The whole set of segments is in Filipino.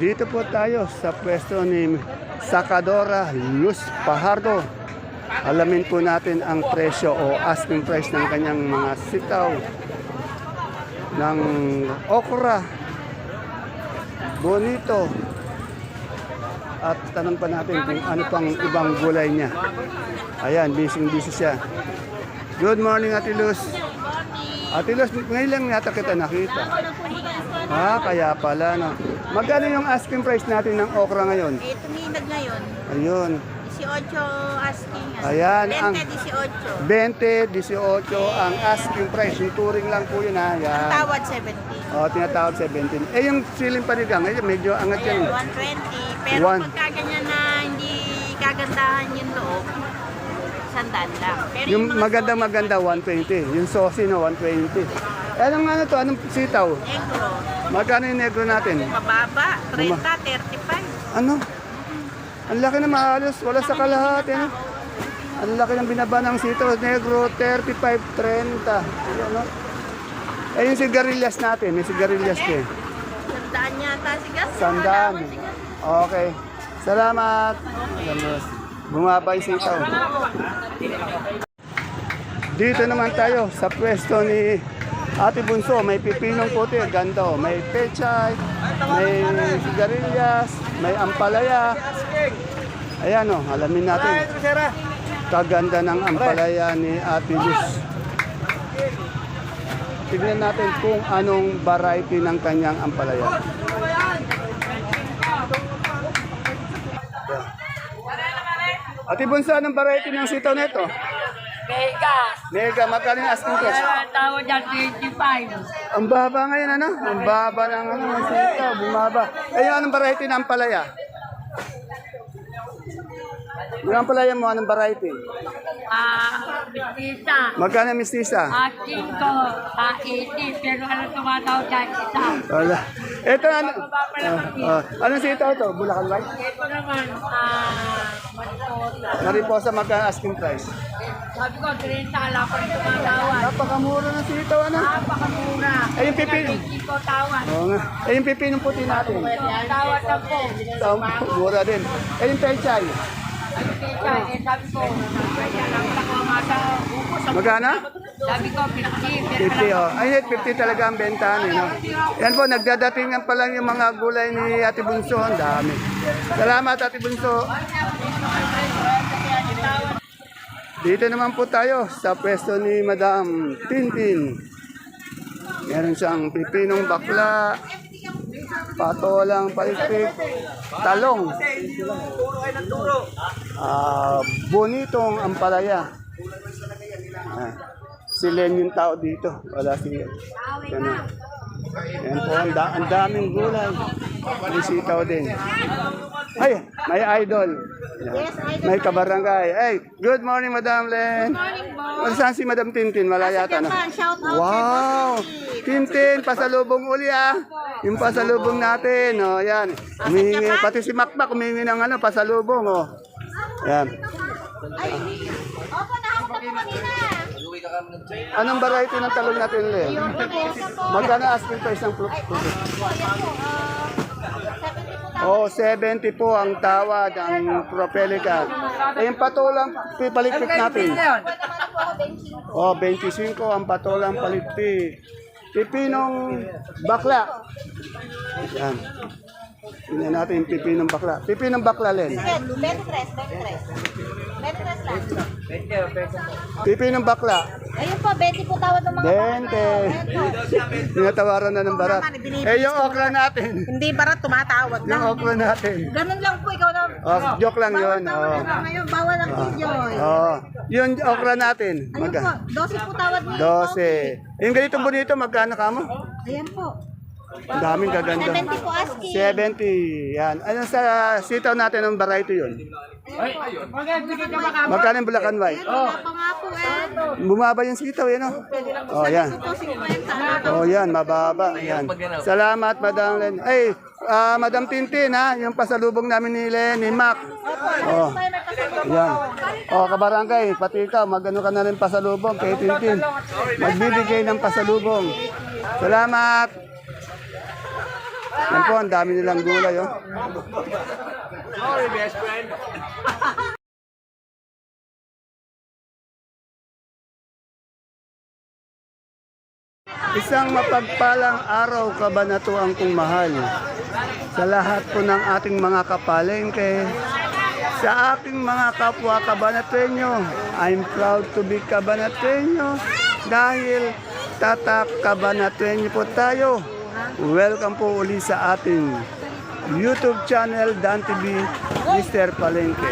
Dito po tayo sa pwesto ni Sakadora Luz Pajardo. Alamin po natin ang presyo o asking price ng kanyang mga sitaw ng okra, bonito, at tanong pa natin kung ano pang ibang gulay niya. Ayan, busy-busy siya. Good morning, Ate Luz. Ate Luz, ngayon lang yata kita nakita. Ah, kaya pala, no. Magkano yung asking price natin ng okra ngayon? Eh, tuminag ngayon. Ayun, 18 asking. ano, Ayan, 20, ang- 18. 20, 18 ang asking price. Yung touring lang po yun, ha. Yan. Tawad 17. O, tinatawag 17. Eh, yung siling panigang, eh, medyo angat yan. Ayan, 120. Pero One. pagka ganyan na hindi kagandahan yung loob, sandaan lang. Pero Yung mga maganda maganda 120. Yung saucy no 120. Eh, anong ano to? Anong sitaw? negro, Magkano yung negro natin? mababa, 30, 35. Ano? Ang laki na mahalos. Wala sa kalahati. Ano? Ang laki ng binaba ng sitaw. Negro 35, 30. Ayan, no? Eh, yung sigarilyas natin. May sigarilyas ka eh. Sandaan yata si Gas. Sandaan. Okay. Salamat. Salamat. Bumaba yung sitaw. Dito naman tayo sa pwesto ni Ate Bunso. May pipinong puti, ganda. oh. May pechay, may sigarilyas, may ampalaya. Ayan o, alamin natin. Kaganda ng ampalaya ni Ate Luz. Tignan natin kung anong variety ng kanyang ampalaya. Ate Bunso, anong variety ng sitaw nito? Mega. Mega, magkano yung asking price? Ang tawad dyan, 25. Ang baba ngayon, ano? Ang baba ng ano, ng bumaba. Eh, yung anong variety ng palaya? Yung ampalaya mo, anong variety? Ah, bitisa. Magkano yung mistisa? Aking ko, sa 80. Pero ano tumatawad dyan, isa. Wala. Ito, ano? Uh, uh, anong sitaw to? Bulacan White? Ito naman, ah, Mariposa. Magkano asking price? Sabi ko, 30 ala pa rin tumatawad. Napakamura ng sitaw, ano? Napakamura. Eh, yung pipi. Ko tawad. Oo nga. Eh, yung pipinong puti natin. Tawad na po. Tama, mura din. Eh, yung pechay. Ano kaya, eh, sabi ko, kaya lang ako mata. Ubus. Magkano? Sabi ko, 50. Pero 50 oh. Ay, 50 talaga ang bentahan eh, no? Yan po, nagdadatingan pa lang yung mga gulay ni Ate Bunso. Ang dami. Salamat, Ate Bunso. Dito naman po tayo sa pwesto ni Madam Tintin. Meron siyang pipinong bakla, patolang palikpik, talong, ah bonitong ampalaya. Ah, si Len yung tao dito. Wala si... Ano. Yan po, ang, da- ang daming gulay. May sitaw din. Ay, may idol. Yan. May kabarangay. Ay, good morning, Madam Len. Morning, boss. Saan si Madam Tintin? Wala yata na. Japan, shout out. Wow! Tintin, pasalubong uli ah. Yung pasalubong natin, oh, yan. Humingi, pati si Makmak humingi ng ano, pasalubong, oh. Yan. Opo, nakakot ako kanina. Anong variety ng talong natin, Le? Yung Rebecca po. Magkano asking price ng fruit? Opo, yan po. ah, 70 po Oh, 70 po ang tawad, ang propelica. Eh, yung patulang palikpik natin. naman po ako, 25. Oh, 25 ang patulang palikpik. Pipinong bakla. Yan. Tingnan natin yung pipinong bakla. Pipinong bakla, Len. 23, 23. 23 lang. Pipinong bakla. Ayun po, 20 po tawad ng mga Dente. Tinatawaran na ng barat. Eh, yung okra natin. Hindi barat, tumatawad Yung okra natin. Ganun lang po, ikaw na. Oh, joke lang yun. Tawad Oh. na lang ngayon, bawal ang killjoy. Oh, yung okra natin. Ayun po, 12 po tawad niyo. 12. Yung ganito bonito, magkano ka mo? Ayan po. Ang daming gaganda. 70 po asking. 70. Yan. Ano sa sitaw natin ng variety yun? Magkano yung Bulacan White? Wala pa nga po eh. Bumaba yung sitaw, yan o. Oh, yan. Ito, 50. Oh, yan, mababa. Yan. Salamat, Madam Len. Ay, ah, Madam Tintin, ha? Yung pasalubong namin ni Len, ni Mac. Oh, yan. Oh, kabarangay, pati ikaw, magano ka na rin pasalubong kay Tintin. Magbibigay ng pasalubong. Salamat. Yan po, ang dami nilang gulay. Oh. Sorry, best friend. Isang mapagpalang araw kabanatuan kong mahal sa lahat po ng ating mga kapalengke, sa aking mga kapwa kabanatuenyo. I'm proud to be kabanatuenyo dahil tatak kabanatuenyo po tayo. Welcome po uli sa ating YouTube channel Dan TV Mr. Palengke.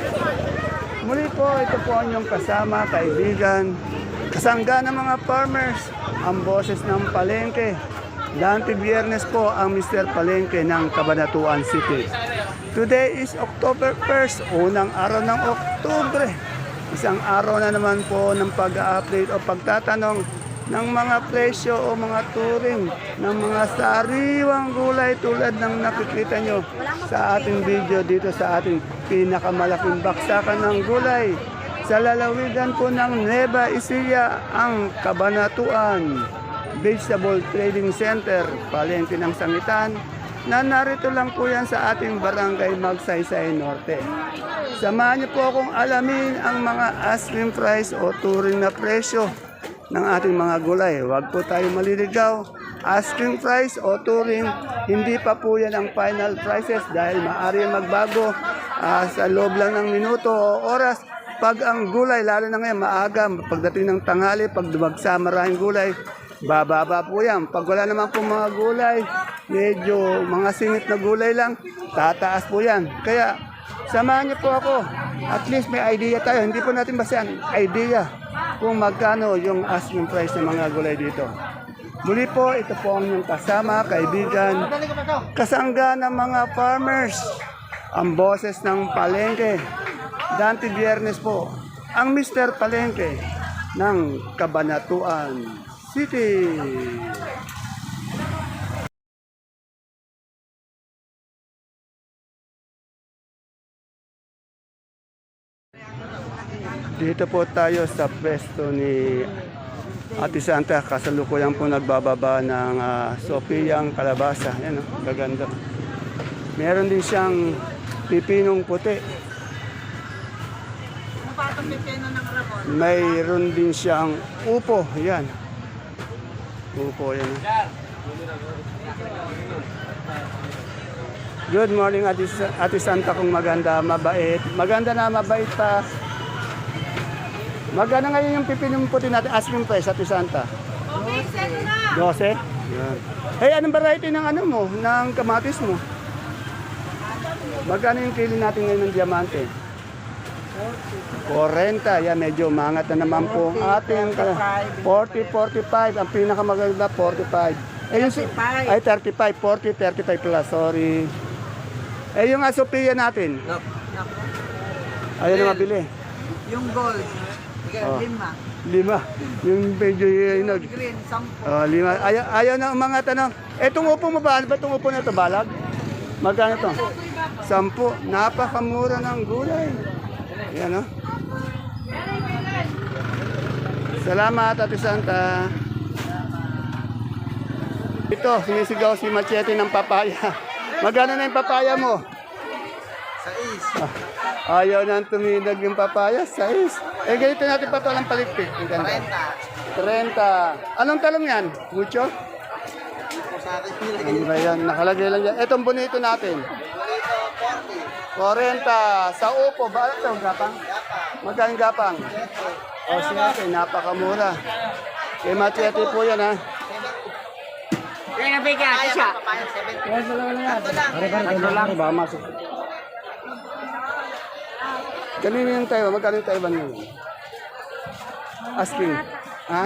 Muli po, ito po ang inyong kasama, kaibigan, kasangga ng mga farmers, ang boses ng palengke. Dante Biyernes po ang Mr. Palengke ng Cabanatuan City. Today is October 1st, unang araw ng Oktubre. Isang araw na naman po ng pag-update o pagtatanong ng mga presyo o mga turing ng mga sariwang gulay tulad ng nakikita nyo sa ating video dito sa ating pinakamalaking baksakan ng gulay sa lalawigan po ng Nueva Ecija ang Kabanatuan Vegetable Trading Center, palengke ng Sangitan, na narito lang po yan sa ating barangay Magsaysay Norte. Samahan niyo po akong alamin ang mga asking price o turing na presyo ng ating mga gulay. Huwag po tayo maliligaw. Asking price o turing, hindi pa po yan ang final prices dahil maaari magbago ah, sa loob lang ng minuto o oras. Pag ang gulay, lalo na ngayon maaga, pagdating ng tanghali, pag dumagsa maraming gulay, bababa po yan. Pag wala naman po mga gulay, medyo mga singit na gulay lang, tataas po yan. Kaya samahan niyo po ako. At least may idea tayo. Hindi po natin basta idea kung magkano yung asking price ng mga gulay dito. Muli po, ito po ang inyong kasama, kaibigan, kasangga ng mga farmers, ang boses ng palengke. Dante Biernes po, ang Mr. Palengke ng Cabanatuan City. Dito po tayo sa pwesto ni Ate Santa. Kasalukuyan po nagbababa ng uh, Sopiyang Kalabasa. Yan, oh, gaganda. Meron din siyang pipinong puti. Mayroon din siyang upo. Yan. Upo yan. oh. Good morning, Ate, Ate Santa, kung maganda, mabait. Maganda na, mabait pa. Magkano ngayon yung pipinong puti natin? Asking price, Ate Santa. 12? Yan. Hey, anong variety ng ano mo? Ng kamatis mo? Magkano yung kilo natin ngayon ng diamante? 40. Yan, medyo umangat na naman po ang ating 40, 45. Ang pinakamaganda, 45. Eh, yung, si- ay, 35. 40, 35 plus. Sorry. Eh, yung asopia natin. Ayun na mabili. Yung gold. Oh. Lima. Lima. Yung medyo yun. Green, sampo. Oh, lima. Ayaw, ayaw na mga tanong. Etong upo mo ba? Ano ba itong upo na ito? Balag? Magkano ito? Sampu. Napakamura ng gulay. Yan, oh. Salamat, Ate Santa. Ito, sinisigaw si Machete ng papaya. Magkano na yung papaya mo? Ah, Ayaw nang tuminag yung papaya. Sais. Eh, ganito natin pa ito ng paligpit. Ang ganda. 30. Anong talong yan? Mucho? Sa Ano ba yan? Nakalagay lang yan. Etong bonito natin. 40. Sa upo. Ba ito? Gapang? Magkano gapang? O siya, napakamura. Kay Machete po yan ha. Kaya nabigyan siya. Yes, wala na yan. Ano lang? Ba, masuk. Kanina yung Taiwan, magkano yung Taiwan ngayon? Asking. Ha?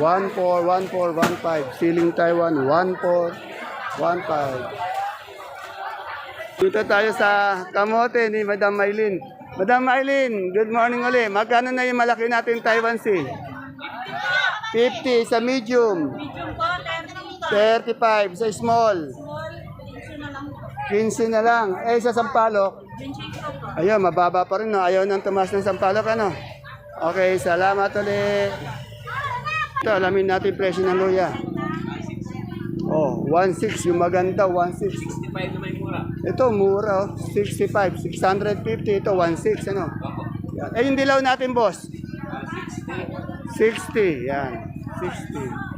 1-4, 1-4, 1-5. Ceiling Taiwan, 1-4, 1-5. Dito tayo sa kamote ni Madam Maylin. Madam Maylin, good morning ulit. Magkano na yung malaki natin Taiwan Sea? 50 sa medium. 35 sa small. 15 na lang. Eh, sa sampalok. Ayun, mababa pa rin. No? Ayaw nang tumas ng sampalok. Ano? Okay, salamat ulit. Ito, alamin natin presyo ng luya. Oh, 1.6 yung maganda, 1.6. 65 naman yung mura. Ito, mura, oh. 65, 650, ito, 1.6, ano? Yan. Eh, yung dilaw natin, boss? 60, yan. 60.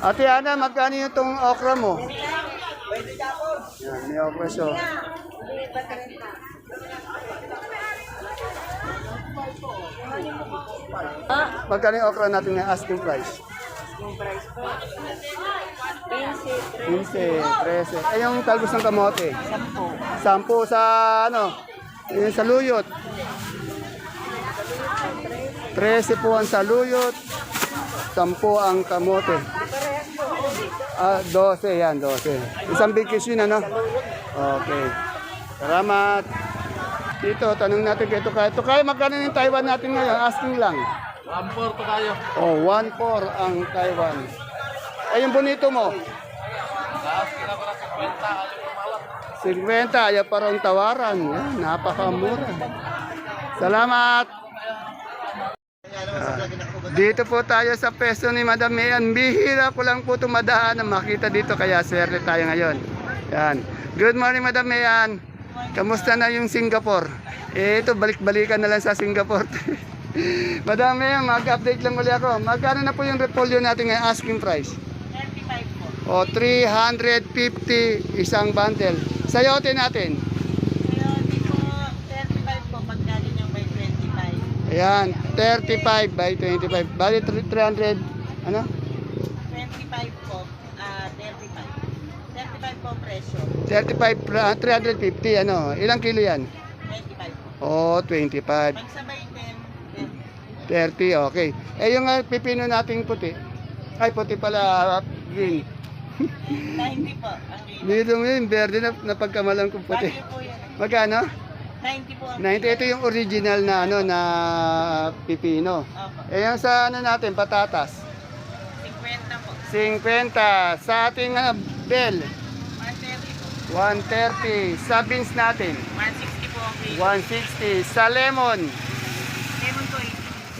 Ate Ana, magkano yung itong okra mo? Yan, may okra siya. Magkano yung okra natin ng asking price? 15, 13. Eh, yung talbos ng kamote? 10. 10 sa ano? Yung sa luyot. 13 po ang saluyot. 10 ang kamote. Ah, 12 yan, 12. Isang big kiss yun, ano? Okay. Salamat. Dito, tanong natin kay Tukay. Tukay, magkano yung Taiwan natin ngayon? Asking lang. 1 to kayo. Oh, 1-4 ang Taiwan. Ay, yung bonito mo? Last kila ko na 50 kayo kumawat. 50, ayaw pa rin tawaran. Yan, napakamura. Salamat! Ah, dito po tayo sa peso ni Madam Mayan. Bihira ko lang po tumadaan na makita dito kaya swerte tayo ngayon. Yan. Good morning Madam Mayan. Kamusta na yung Singapore? Eh, ito balik-balikan na lang sa Singapore. Madam Mayan, mag-update lang ulit ako. Magkano na po yung repolyo natin ngayon asking price? 35 po. O 350 isang bundle. Sayote natin. Pero di po 35 po pagkain yung by 25. Ayan, 35 by 25. Bali 300, ano? 25 po, ah 35. 35 po presyo. 35, pra- 350, ano? Ilang kilo yan? 25 po. O, 25. Pag sabay 10, 30, okay. Eh, yung ah, pipino nating puti. Ay, puti pala, ah, green. 90 po. Ang kilo. Dito mo yun, verde na, na pagkamalan kong puti. Bagyo po yan. Magkano? 90 po ang 90, ito yung original na, ano, na pipino. Opo. Eh, yung sa, ano natin, patatas. 50 po. 50. Sa ating ano, bell, 130 po. 130. Sa beans natin, 160 po ang kilo. 160. Sa lemon, Lemon po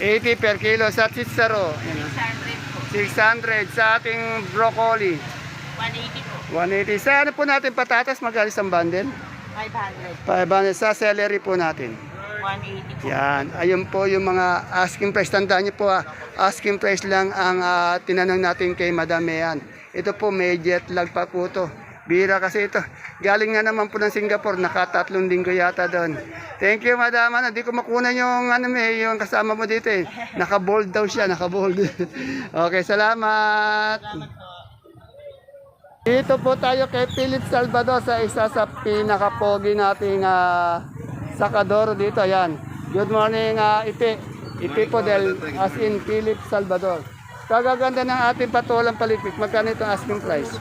80 per kilo. Sa chicharo, 600 po. 600. Sa ating broccoli, 180 po. 180. Sa ano po natin patatas, magalis ang bundle? 500. 500. Sa celery po natin. 180 po. Yan. Ayun po yung mga asking price. Tandaan niyo po ah, asking price lang ang ah, tinanong natin kay Madam Mayan. Ito po may jet lag pa po to. Bira kasi ito. Galing na naman po ng Singapore. Nakatatlong linggo yata doon. Thank you, Madam. Ano, di ko makunan yung, ano, may, yung kasama mo dito eh. Naka-bold daw siya. Naka-bold. okay, salamat. Dito po tayo kay Philip Salvador sa isa sa pinakapogi nating ah, sakador dito. Yan. Good morning, uh, Ipe. Ipe po del as in Philip Salvador. Kagaganda ng ating patulang palipik. Magkano itong asking price?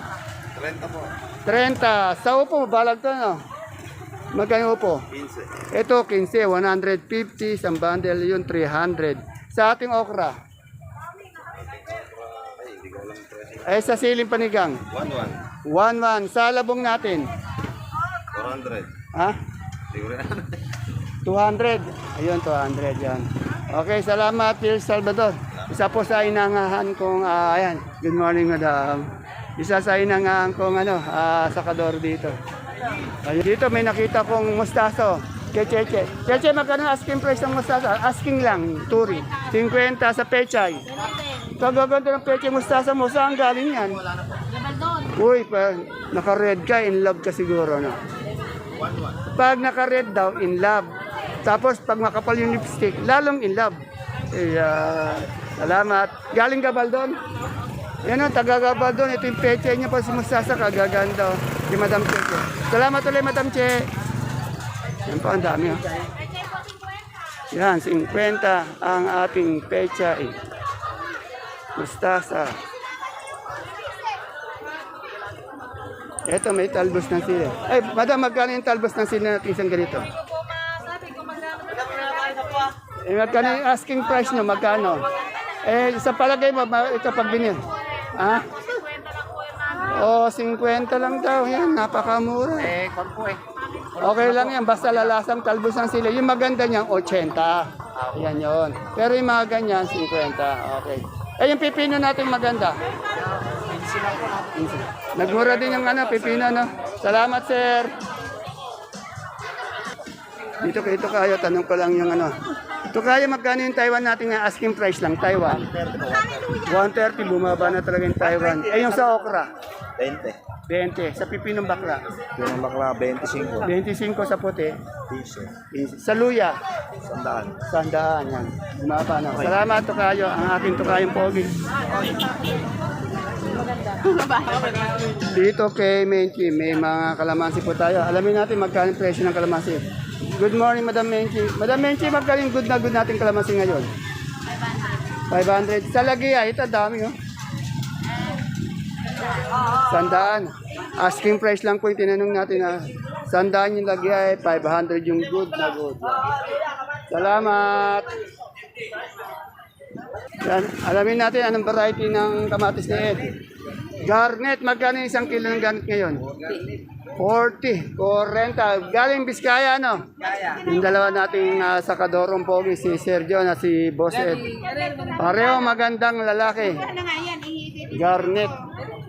30 po. 30. Sa upo, balag to, no? Magkano upo? 15. Ito, 15, 150. Isang bundle yun, 300. Sa ating okra. Eh, sa siling panigang. 11. 1-1. Sa labong natin. 400. Ha? Siguro na. 200. Ayun, 200 yan. Okay, salamat, Phil Salvador. Isa po sa inangahan kong, ah, ayan, good morning, madam. Isa sa inangahan kong, ano, ah, sakador dito. Ayun, dito may nakita kong mustaso. Kay Cheche. Cheche, magkano asking price ng mustasa? Asking lang, turi. 50 sa pechay. Kagaganda ng pechay mustasa mo. Saan galing yan? Uy, pa, naka-red ka, in love ka siguro, no? Pag naka-red daw, in love. Tapos pag makapal yung lipstick, lalong in love. Iya, salamat. Galing Gabaldon? Yan o, taga Gabaldon. Ito yung peche niya pa si Mustasa, kagaganda. oh. Si Madam Cheche. Salamat ulit, Madam Che. Yan pa, ang dami. Oh. Yan, 50 ang ating pecha. Eh. Mustasa. Ito, may talbos ng sili. Ay, madam, magkano yung talbos ng sili natin isang ganito? Eh, magkano yung asking price nyo? Magkano? Eh, sa palagay mo, ito pag binil. Ha? Oh, 50 lang daw. Yan, napakamura. Eh, kung po eh. Okay lang yan, basta lalasang talbos ng sili. Yung maganda niyan, 80. Ayan yun. Pero yung mga ganyan, 50. Okay. Eh, yung pipino natin maganda. Nagmura din yung ano, pipino, no? Salamat, sir. Dito kay ito kayo, tanong ko lang yung ano. Ito kaya magkano yung Taiwan natin nga asking price lang, Taiwan? 130, bumaba na talaga yung Taiwan. Eh, yung sa okra? 20. 20. Sa pipinong bakla? Yung bakla, 25. 25 sa puti. Piso. Sa luya, Sandaan. sandaan yan. Bumaba na. Salamat to kayo, ang aking to kayong pogi. Dito kay Menchi, may mga kalamansi po tayo. Alamin natin magkano yung presyo ng kalamansi. Good morning, Madam Menchi. Madam Menchi, magkano yung good na good natin kalamansi ngayon? 500. Sa lagi ah, ito dami oh. Sandaan. Asking price lang po yung tinanong natin na sandaan yung lagi ay 500 yung good na good. Salamat. Yan. Alamin natin anong variety ng kamatis ni Ed. Garnet, magkano isang kilo ng garnet ngayon? 40, 40. Galing Biskaya, no? Yung dalawa nating uh, sakadorong pogi, si Sergio na si Boss Ed. Pareho magandang lalaki. Ano nga yan, ihigit. Garnet.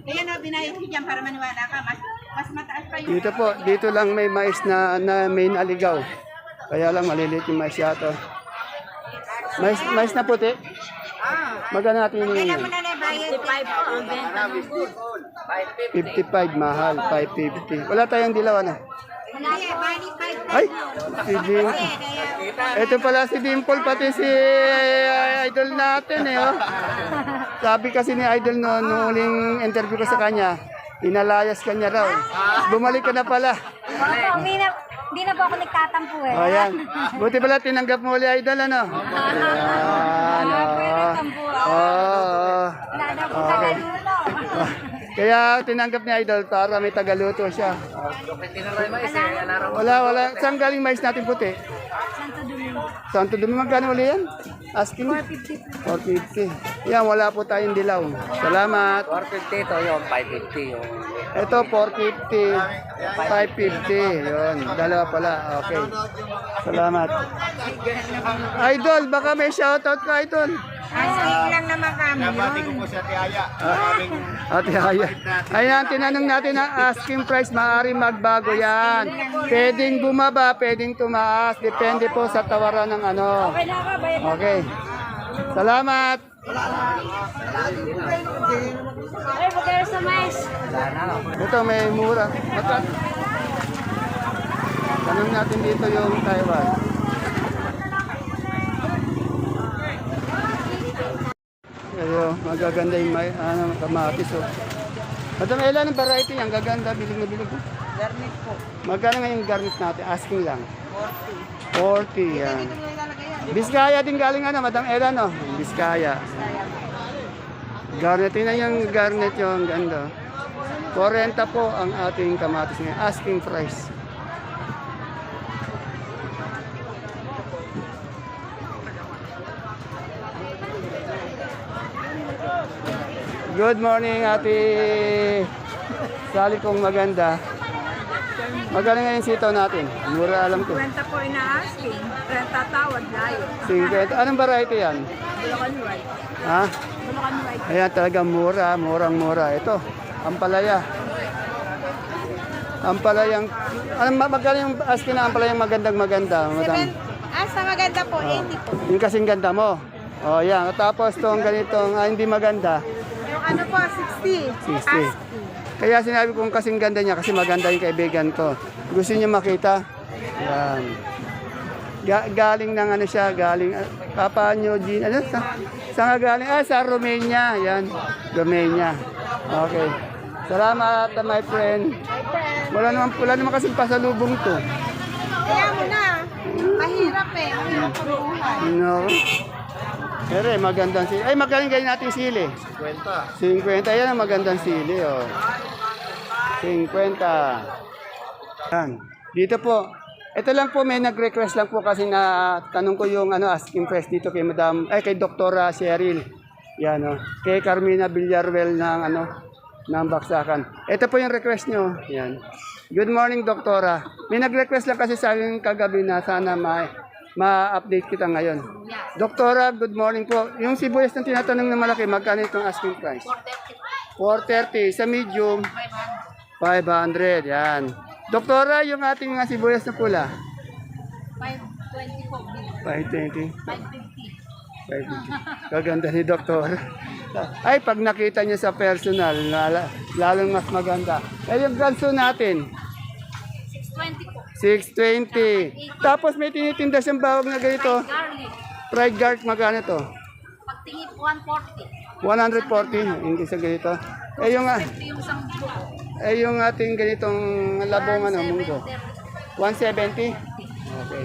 Kaya na binayad ko dyan para maniwala ka. Mas, mas mataas pa yung... Dito po, dito lang may mais na, na main aligaw. Kaya lang maliliit yung mais yato. Mais, mais na puti? Magkano natin yung Kailan mo na na bayad? 55 ang benta ng. 55, mahal, 550. Wala tayong dilaw, ano? Hindi, bali 5 Ay, si Dim. Ito pala si Dimple, pati si idol natin eh. Oh. Sabi kasi ni idol no, nung huling interview ko sa kanya, inalayas kanya raw. Bumalik ka na pala. Hindi na, hindi na po ako nagtatampo eh. Ayan. Buti pala tinanggap mo ulit idol, ano? Ayan. oh. Oo. oo. Wala na po tagaluto. Kaya tinanggap ni idol para may tagaluto siya. Wala, wala. Saan galing mais natin puti? Santo Domingo. Santo Domingo, magkano uli yan? Asking? 450. Yan, wala po tayong dilaw. Salamat. 450 to yung 550 yung Ito, 450. 550. Yun, dalawa pala. Okay. Salamat. Idol, baka may shoutout ka, Idol. Asking lang naman kami yun. Ate Haya. Ayan, tinanong natin ang asking price, maaari magbago yan. Pwedeng bumaba, pwedeng tumaas. Depende po sa tawaran ng ano. Okay na ka, bayad na. Okay. Salamat. Ito may mura. Mata. Tanong natin dito yung Taiwan. Ayo, magaganda yung may, ano, kamatis. Oh. Madam Ella, ng variety yan. Gaganda, bilig na bilig. Garnet po. Magkano ngayon garnet natin? Asking lang. 40. 40, yan. Biskaya din galing ano, Madam Ella, no? Biskaya. Garnet, tingnan yung garnet yung ganda. 40 po ang ating kamatis ngayon. Asking price. Good morning, ate. Sali kong maganda. Magkano ngayon sitaw natin? Mura alam ko. 20 po ina-asking. 30 tawad layo. 50. Anong variety yan? Bulacan white. Ha? Bulacan white. Ayan talaga mura, murang mura. Ito, ampalaya. Ampalayang, anong ma- magkano yung asking na ampalayang magandang maganda, madam? Ah, sa maganda po, 80 po. Yung kasing ganda mo. O, yan. Tapos itong ganitong ah, hindi maganda, Yung ano po, 60. 60. Kaya sinabi kong kasing ganda niya kasi maganda yung kaibigan ko. Gusto niyo makita? Yan. Ga- galing ng ano siya, galing uh, Papa New Jean, ano sa, saan galing? Ah, sa Romania, yan. Romania. Okay. Salamat, uh, my friend. Wala naman, wala naman kasing pasalubong to. Kaya mo na. Mahirap eh. Mahirap ang buhay. No. Pero eh, magandang sili. Ay, magaling ganyan natin sili. 50. 50. Yan ang magandang sili, oh. 50. Yan. Dito po. Ito lang po, may nag-request lang po kasi na tanong ko yung ano, asking price dito kay Madam, ay kay Doktora Cheryl. Yan, oh. Kay Carmina Villarreal ng ano, ng Baksakan. Ito po yung request nyo. Yan. Good morning, Doktora. May nag-request lang kasi sa akin kagabi na sana may ma-update kita ngayon. Doktora, good morning po. Yung sibuyas na tinatanong na malaki, magkano itong asking price? 430. Sa medium, 500. Yan. Doktora, yung ating mga sibuyas na pula? 520 po. 520. 550. 550. Kaganda ni Doktor. Ay, pag nakita niyo sa personal, lalong mas maganda. Eh, yung ganso natin, 620 po. 620. Tapos may tinitinda siyang bawag na ganito. Garlic. Fried garlic, magkano to? Pagtingin 140. 140, hindi sa ganito. Eh, yung, ah, yung isang buo. eh, yung ating ganitong labong ano, munggo. 170? Okay.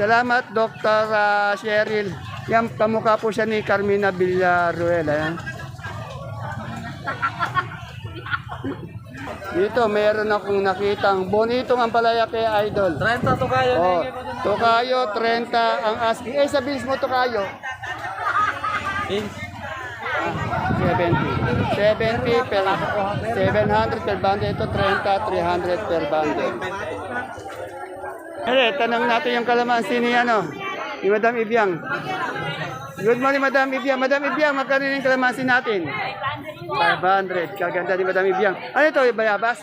Salamat, Dr. ah, Cheryl. Yan, kamukha po siya ni Carmina Villaruel. Ayan. Dito, meron akong nakitang bonitong ang palaya kay Idol. 30 to kayo. Oh, Tokayo, 30 ang asking. Eh, sa bills mo, Tokayo. 70. 70 per 700 per bundle. Ito 30, 300 per bundle. Eh, tanong natin yung kalamansi ni ano, ni Madam Ibiang. Good morning, Madam Ibiang. Madam Ibiang, magkano yung kalamansi natin? 500. Kaganda ni Madam Ibiang. Ano ito, bayabas?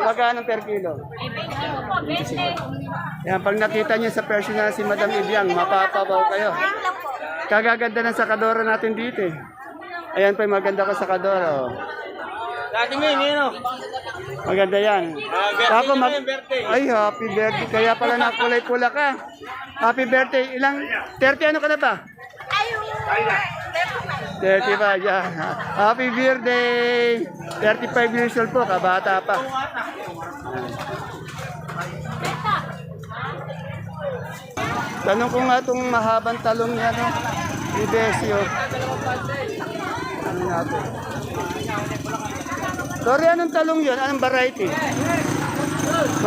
Magkano per kilo? Yan, pag nakita niyo sa personal si Madam Ibiang, mapapabaw kayo. Kagaganda ng sakadora natin dito eh. Ayan pa yung maganda ko sakadora. Oh. Dati mo yun, yun. Maganda yan. birthday Ako niya mag... birthday. Ay, happy birthday. Kaya pala nakulay-pula ka. Happy birthday. Ilang... 30 ano ka na ba? 30 pa, yan. Happy birthday! 35 years old po, kabata pa. Tanong ko nga itong mahabang talong niya, no? Ibesyo. Ano natin? Sorry, anong talong yun? Anong variety?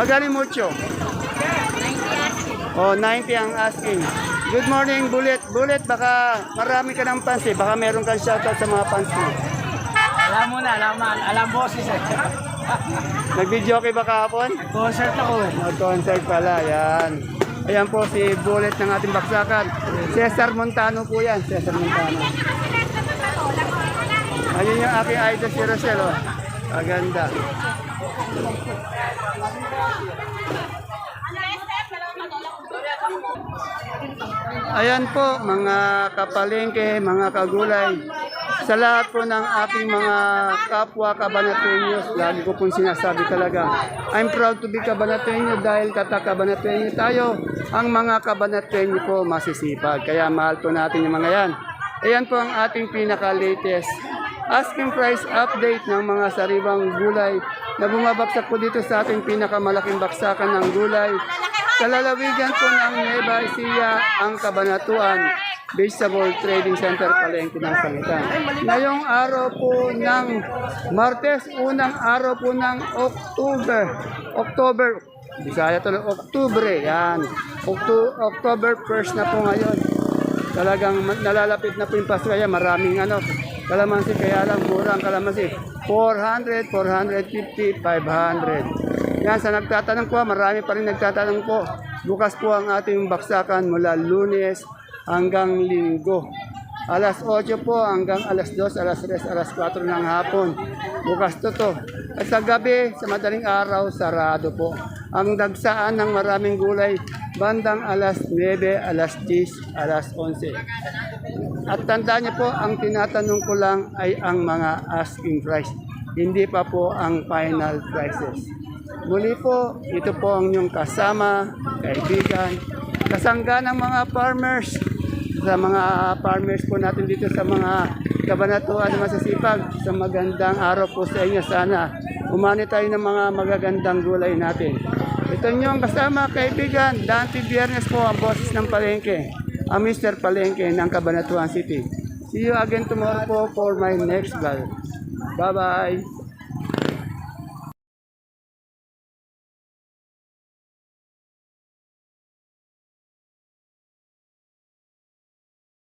Yung mucho? 90 Oh, 90 ang asking. Good morning, Bullet. Bullet, baka marami ka ng fans eh. Baka meron kang shoutout sa mga fans mo. Alam mo na, alam alam boses eh. Nag-video ba kahapon? Concert ako eh. Mag-concert pala, yan. Ayan po si Bullet ng ating baksakan. Cesar Montano po yan, Cesar Montano. Ayun yung aking idol si Rochelle, oh. Maganda. Ayan po, mga kapalengke, mga kagulay. Sa lahat po ng aking mga kapwa Kabanatenyos, lagi ko pong sinasabi talaga, I'm proud to be Kabanatenyo dahil kata Kabanatenyo tayo, ang mga Kabanatenyo po masisipag. Kaya mahal po natin yung mga yan. Ayan po ang ating pinaka-latest asking price update ng mga sariwang gulay na bumabagsak po dito sa ating pinakamalaking baksakan ng gulay. Sa lalawigan po ng Nueva Ecija, ang Kabanatuan Vegetable Trading Center Palengke ng Sangitan. Ngayong araw po ng Martes, unang araw po ng October. October, Bisaya to, October, yan. Octo- October 1st na po ngayon talagang nalalapit na po yung Pasko kaya maraming ano kalamansi kaya lang mura ang kalamansi 400, 450, 500 yan sa nagtatanong po marami pa rin nagtatanong po bukas po ang ating baksakan mula lunes hanggang linggo alas 8 po hanggang alas 2, alas 3, alas 4 ng hapon bukas to to at sa gabi sa madaling araw sarado po ang dagsaan ng maraming gulay bandang alas 9, alas 10, alas 11. At tandaan niyo po, ang tinatanong ko lang ay ang mga asking price. Hindi pa po ang final prices. Muli po, ito po ang inyong kasama, kaibigan, kasangga ng mga farmers, sa mga farmers po natin dito sa mga kabanatuan na masasipag. Sa magandang araw po sa inyo sana. Umani tayo ng mga magagandang gulay natin. Ito nyo ang kasama, kaibigan. Dante Biernes po ang boses ng Palengke. Ang Mr. Palengke ng Cabanatuan City. See you again tomorrow po for my next vlog. Bye-bye!